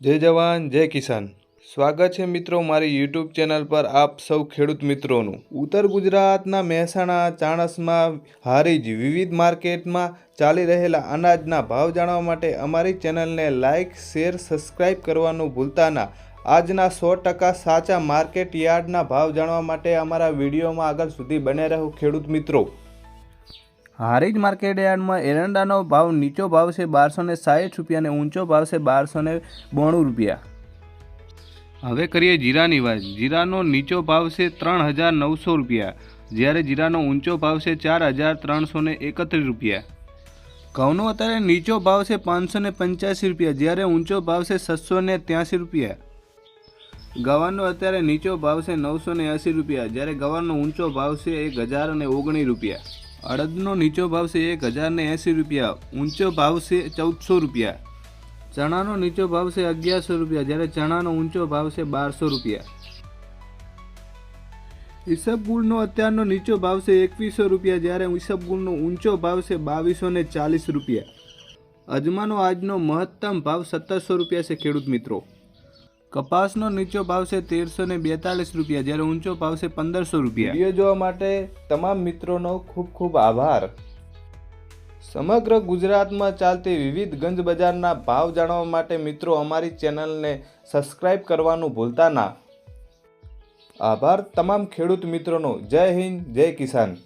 જય જવાન, જય કિસાન. સ્વાગત છે મિત્રો મારી યુટ્યુબ ચેનલ પર આપ સૌ ખેડૂત મિત્રોનું. ઉત્તર ગુજરાતના મહેસાણા, ચાણસમાં હારીજ વિવિધ માર્કેટમાં ચાલી રહેલા અનાજના ભાવ જાણવા માટે અમારી ચેનલને લાઇક, શેર, સબસ્ક્રાઇબ કરવાનું ભૂલતા ના. આજના સો ટકા સાચા માર્કેટ યાર્ડના ભાવ જાણવા માટે અમારા વિડીયોમાં આગળ સુધી બને રહો ખેડૂત મિત્રો. હારીજ માર્કેટ યાર્ડમાં એરંડાનો ભાવ નીચો ભાવ છે બારસો ને સાઠ રૂપિયા અને ઊંચો ભાવ છે બારસો ને બોણું રૂપિયા. હવે કરીએ જીરાની વાત. જીરાનો નીચો ભાવ છે ત્રણ હજાર નવસો રૂપિયા. જ્યારે જીરાનો ઊંચો ભાવ છે ચાર હજાર ત્રણસો ને એકત્રીસ રૂપિયા. ઘઉંનો અત્યારે નીચો ભાવ છે પાંચસો ને પંચ્યાસી રૂપિયા. જ્યારે ઊંચો ભાવ છે છસો ને ત્યાંસી રૂપિયા. ગવારનો અત્યારે નીચો ભાવ છે નવસો ને રૂપિયા. જ્યારે ગવારનો ઊંચો ભાવ છે એક હજાર અને ઓગણીસ રૂપિયા. અડદનો નીચો ભાવ છે એક હજારને એંસી રૂપિયા, ઊંચો ભાવ છે ચૌદસો રૂપિયા. ચણાનો નીચો ભાવ છે અગિયારસો રૂપિયા, જ્યારે ચણાનો ઊંચો ભાવ છે બારસો રૂપિયા. ઈસબગુલનો અત્યારનો નીચો ભાવ છે એકવીસો રૂપિયા, જ્યારે ઈસબગુલનો ઊંચો ભાવ છે બાવીસો ચાલીસ રૂપિયા. અજમાનો આજનો મહત્તમ ભાવ સત્તરસો રૂપિયા છે, ખેડૂત મિત્રો. કપાસનો નીચો ભાવ છે તેરસો ને બેતાલીસ રૂપિયા, જ્યારે ઊંચો ભાવ પંદરસો રૂપિયા. વીડિયો જોવા માટે તમામ મિત્રોનો ખૂબ ખૂબ આભાર. સમગ્ર ગુજરાતમાં ચાલતી વિવિધ ગંજ બજારના ભાવ જાણવા માટે મિત્રો અમારી ચેનલને સબસ્ક્રાઇબ કરવાનું ભૂલતા ના. આભાર તમામ ખેડૂત મિત્રોનો. જય હિન્દ, જય કિસાન.